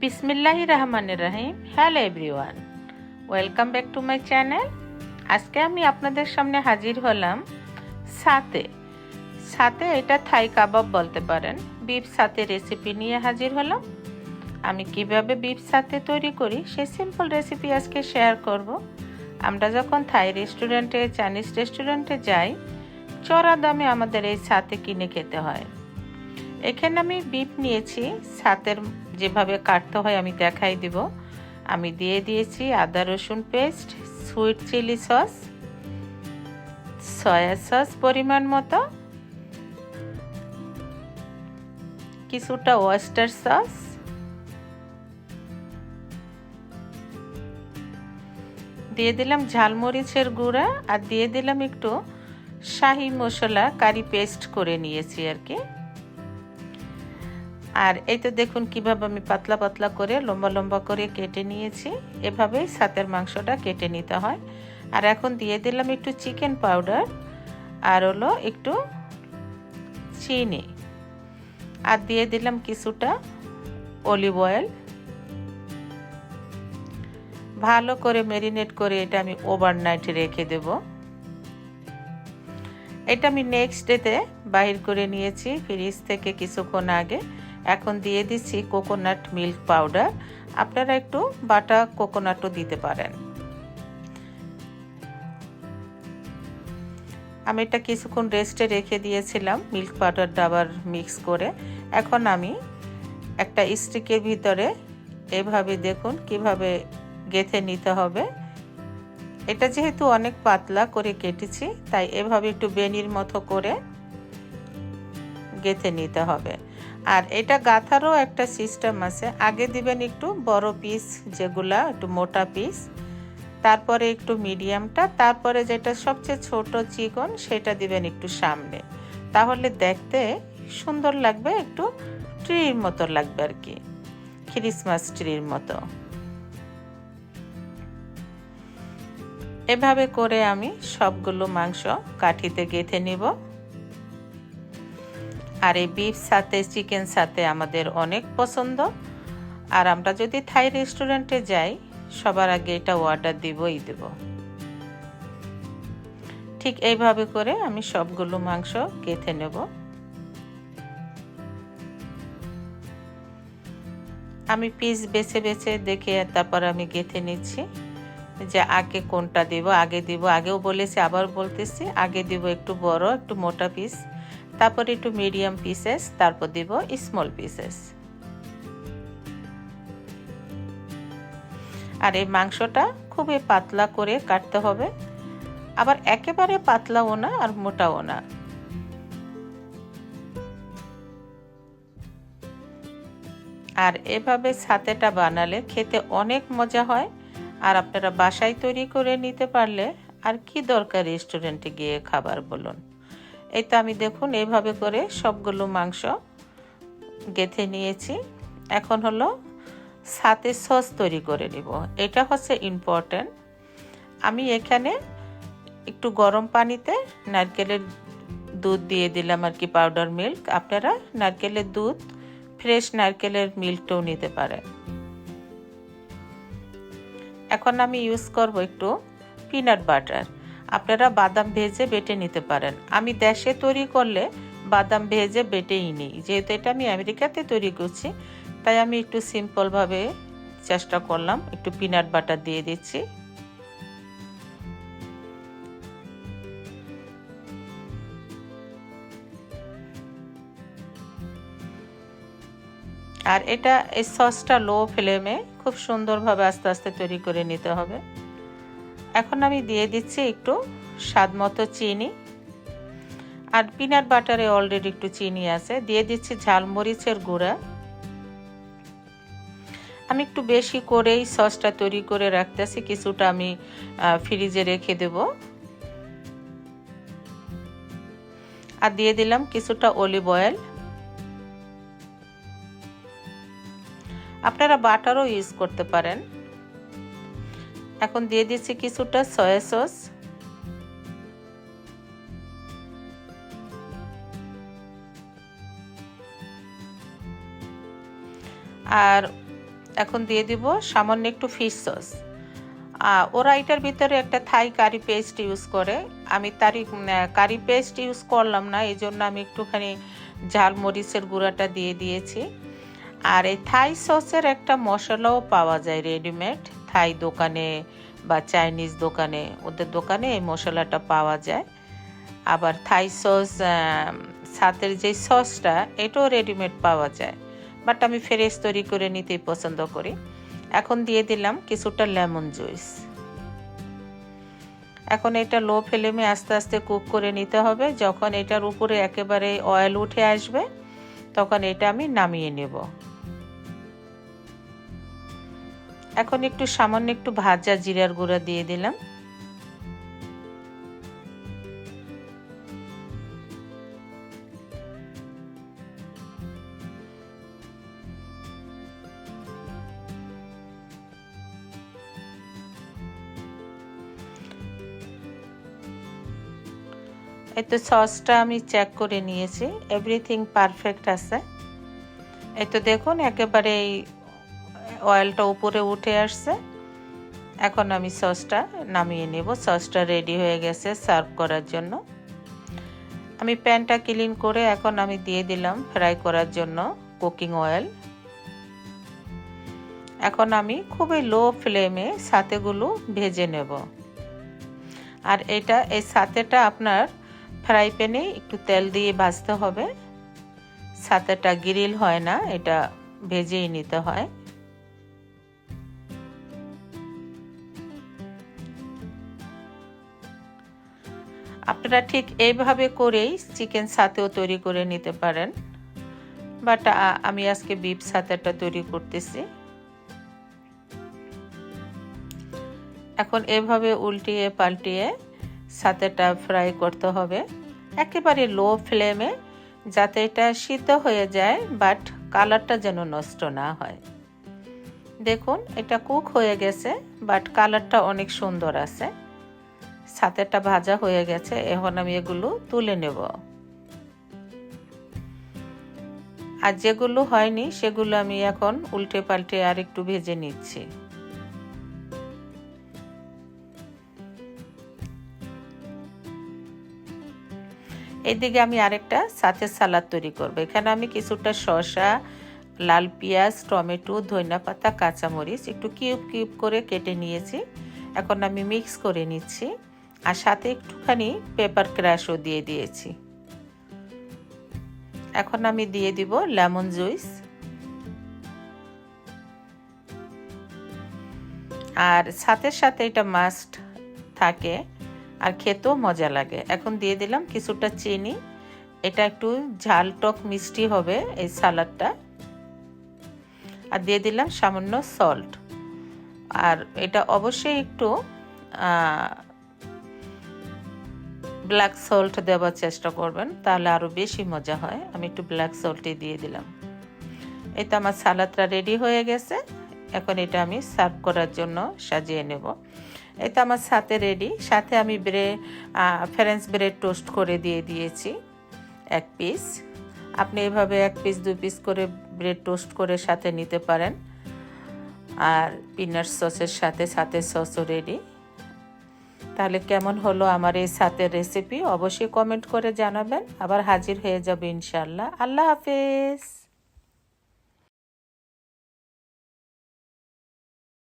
বিসমিল্লাহ রহমানের রহিম hello everyone, welcome back to my channel. আজকে আমি আপনাদের সামনে হাজির হলাম সাথে। সাথে এটা থাই কাবাব বলতে পারেন। বিফ সাথে রেসিপি নিয়ে হাজির হলাম। আমি কীভাবে বিফ সাথে তৈরি করি, সেই সিম্পল রেসিপি আজকে শেয়ার করব। আমরা যখন থাই রেস্টুরেন্টে চাইনিজ রেস্টুরেন্টে যাই, চড়া দামে আমাদের এই সাথে কিনে খেতে হয়। এখানে আমি বিফ নিয়েছি সাতের যেভাবে কাটতে হয় আমি দেখাই দিব। আমি দিয়ে দিয়েছি আদা রসুন paste sweet chili sauce soya sauce পরিমাণ মতো, কিছুটা ওয়েস্টার সস দিয়ে দিলাম ঝালমরিচের গুঁড়া আর দিয়ে দিলাম একটু শাহি মশলা কারি পেস্ট করে নিয়েছি আর কি। আর এই তো দেখুন কীভাবে আমি পাতলা পাতলা করে, লম্বা লম্বা করে কেটে নিয়েছি। এভাবেই সাতের মাংসটা কেটে নিতে হয়। আর এখন দিয়ে দিলাম একটু চিকেন পাউডার আর হলো একটু চিনি। আর দিয়ে দিলাম কিছুটা অলিভ অয়েল। ভালো করে ম্যারিনেট করে এটা আমি ওভারনাইট রেখে দেব। এটা আমি নেক্সট ডেতে বাহির করে নিয়েছি ফ্রিজ থেকে কিছুক্ষণ আগে। এখন দিয়ে দিচ্ছি কোকোনাট মিল্ক পাউডার আপনারা একটু বাটা কোকোনাটও দিতে পারেন। আমি এটা কিছুক্ষণ রেস্টে রেখে দিয়েছিলাম মিল্ক পাউডারটা আবার মিক্স করে। এখন আমি একটা স্টিকের ভিতরে এভাবে দেখুন কীভাবে গেথে নিতে হবে। এটা যেহেতু অনেক পাতলা করে কেটেছি, তাই এভাবে একটু বেনির মতো করে গেথে নিতে হবে। আর এটা গাথারও একটা সিস্টেম আছে। আগে দিবেন একটু বড় পিস যেগুলা, একটু মোটা পিস তারপরে একটু মিডিয়ামটা তারপরে যেটা সবচেয়ে ছোট চিকন সেটা দিবেন একটু সামনে। তাহলে দেখতে সুন্দর লাগবে, একটু ট্রির মতো লাগবে আর কি ক্রিসমাস ট্রির মতো। এভাবে করে আমি সবগুলো মাংস কাঠিতে গেঁথে নিব। আর এই বিফ সাথে চিকেন সাথে আমাদের অনেক পছন্দ। আর আমরা যদি থাই রেস্টুরেন্টে যাই, সবার আগে এটা অর্ডার দিবই দেব। ঠিক এইভাবে করে আমি সবগুলো মাংস গেঁথে নেব। আমি পিস বেছে বেছে দেখে তারপর আমি গেঁথে নিচ্ছি। যে আগে কোনটা দিব, আগে দিব, আগেও বলেছি, আবার বলতেছি, আগে দিব একটু বড়, একটু মোটা পিস তারপর একটু মিডিয়াম পিসেস তারপর দিব স্মল পিসেস আর এই মাংসটা খুবই পাতলা করে কাটতে হবে। আবার একেবারে পাতলাও না আর মোটাও না। আর এভাবে সাতেটা বানালে খেতে অনেক মজা হয়। আর আপনারা বাসায় তৈরি করে নিতে পারলে আর কি দরকার রেস্টুরেন্টে গিয়ে খাবার বলুন। এই তো আমি দেখুন, এইভাবে করে সবগুলো মাংস গেথে নিয়েছি। এখন হলো সাথে সস তৈরি করে নিব। এটা হচ্ছে ইম্পর্ট্যান্ট আমি এখানে একটু গরম পানিতে নারকেলের দুধ দিয়ে দিলাম আর কি পাউডার মিল্ক আপনারা নারকেলের দুধ ফ্রেশ নারকেলের মিল্কটাও নিতে পারেন। এখন আমি ইউজ করব একটু পিনাট বাটার আপনারা বাদাম ভেজে বেটে নিতে পারেন। আমি দেশে তৈরি করলে বাদাম ভেজে বেটেই নিই। যেহেতু এটা আমি আমেরিকাতে তৈরি করছি, তাই আমি একটু সিম্পলভাবে চেষ্টা করলাম। একটু পিনাট বাটার দিয়ে দিচ্ছি। আর এটা এই সসটা লো ফ্লেমে খুব সুন্দরভাবে আস্তে আস্তে তৈরি করে নিতে হবে। এখন আমি দিয়ে দিচ্ছি একটু স্বাদ মতো চিনি। আর পিনাট বাটারে অলরেডি একটু চিনি আছে। দিয়ে দিচ্ছি ঝালমরিচের গুঁড়া। আমি একটু বেশি করেই সসটা তৈরি করে রাখতেছি। কিছুটা আমি ফ্রিজে রেখে দেব। আর দিয়ে দিলাম কিছুটা অলিভ অয়েল আপনারা বাটারও ইউজ করতে পারেন। এখন দিয়ে দিচ্ছি কিছুটা সয়া সস। আর এখন দিয়ে দিব সামান্য একটু ফিশ সস ওরা এটার ভিতরে একটা থাই কারি পেস্ট ইউজ করে। আমি তারই কারি পেস্ট ইউজ করলাম না এই জন্য আমি একটুখানি ঝাল মরিচের গুঁড়াটা দিয়ে দিয়েছি। আর এই থাই সসের একটা মশলাও পাওয়া যায় রেডিমেড থাই দোকানে বা চাইনিজ দোকানে, ওদের দোকানে এই মশলাটা পাওয়া যায়। আবার থাই সস সাথের যে সসটা, এটাও রেডিমেড পাওয়া যায়। বাট আমি ফ্রেশ তৈরি করে নিতেই পছন্দ করি। এখন দিয়ে দিলাম কিছুটা লেমন জুইস এখন এটা লো ফ্লেমে আস্তে আস্তে কুক করে নিতে হবে। যখন এটার উপরে একেবারে অয়েল উঠে আসবে, তখন এটা আমি নামিয়ে নেব। এখন একটু সামান্য একটু ভাজা জিরার গুঁড়া দিয়ে দিলাম। এই তো সসটা আমি চেক করে নিয়েছি। এভরিথিং পারফেক্ট আছে। এই তো দেখুন একেবারে অয়েলটা উপরে উঠে আসছে। এখন আমি সসটা নামিয়ে নেব। সসটা রেডি হয়ে গেছে সার্ভ করার জন্য। আমি প্যানটা ক্লিন করে এখন আমি দিয়ে দিলাম ফ্রাই করার জন্য কুকিং অয়েল। এখন আমি খুবই লো ফ্লেমে সাথেগুলো ভেজে নেব। আর এটা, এই সাথেটা আপনার ফ্রাই প্যানে একটু তেল দিয়ে ভাজতে হবে। সাথেটা গ্রিল হয় না, এটা ভেজেই নিতে হয়। আপনারা ঠিক এইভাবে করেই চিকেন সাথেও তৈরি করে নিতে পারেন। বাট আমি আজকে বিফ সাথেটা তৈরি করতেছি। এখন এভাবে উল্টিয়ে পাল্টিয়ে সাথেটা ফ্রাই করতে হবে। একেবারে লো ফ্লেমে, যাতে এটা সিদ্ধ হয়ে যায়, বাট কালারটা যেন নষ্ট না হয়। দেখুন, এটা কুক হয়ে গেছে, বাট কালারটা অনেক সুন্দর আছে। সাথেটা ভাজা হয়ে গেছে, এখন আমি এগুলো তুলে নেব। আর যেগুলো হয়নি, সেগুলো আমি এখন উল্টে পাল্টে আর একটু ভেজে নিচ্ছি। এদিকে আমি আরেকটা সাথে সালাদ তৈরি করব। এখানে আমি কিছুটা শসা, লাল পেঁয়াজ, টমেটো, ধনিয়া পাতা, কাঁচামরিচ একটু কিউব কিউব করে কেটে নিয়েছি। এখন আমি মিক্স করে নিচ্ছি। আর সাথে একটুখানি পেপার ক্র্যাশও দিয়ে দিয়েছি। এখন আমি দিয়ে দিব লেমন জুইস আর সাথে সাথে এটা মাস্ট থাকে, আর খেতেও মজা লাগে। এখন দিয়ে দিলাম কিছুটা চিনি। এটা একটু ঝাল টক মিষ্টি হবে এই সালাডটা। আর দিয়ে দিলাম সামান্য সল্ট আর এটা অবশ্যই একটু ব্ল্যাক সল্ট দেওয়ার চেষ্টা করবেন, তাহলে আরও বেশি মজা হয়। আমি একটু ব্ল্যাক সল্টই দিয়ে দিলাম। এই তো আমার সালাদটা রেডি হয়ে গেছে। এখন এটা আমি সার্ভ করার জন্য সাজিয়ে নেব। এই তো আমার সাথে রেডি সাথে আমি ব্রে ফ্রেঞ্চ ব্রেড টোস্ট করে দিয়ে দিয়েছি, এক পিস আপনি এভাবে এক পিস দু পিস করে ব্রেড টোস্ট করে সাথে নিতে পারেন। আর পিনাট সসের সাথে সাথে সসও রেডি তাহলে কেমন হলো আমার এই সাথে রেসিপি অবশ্যই কমেন্ট করে জানাবেন। আবার হাজির হয়ে যাবে ইনশাল্লাহ আল্লাহ হাফেজ।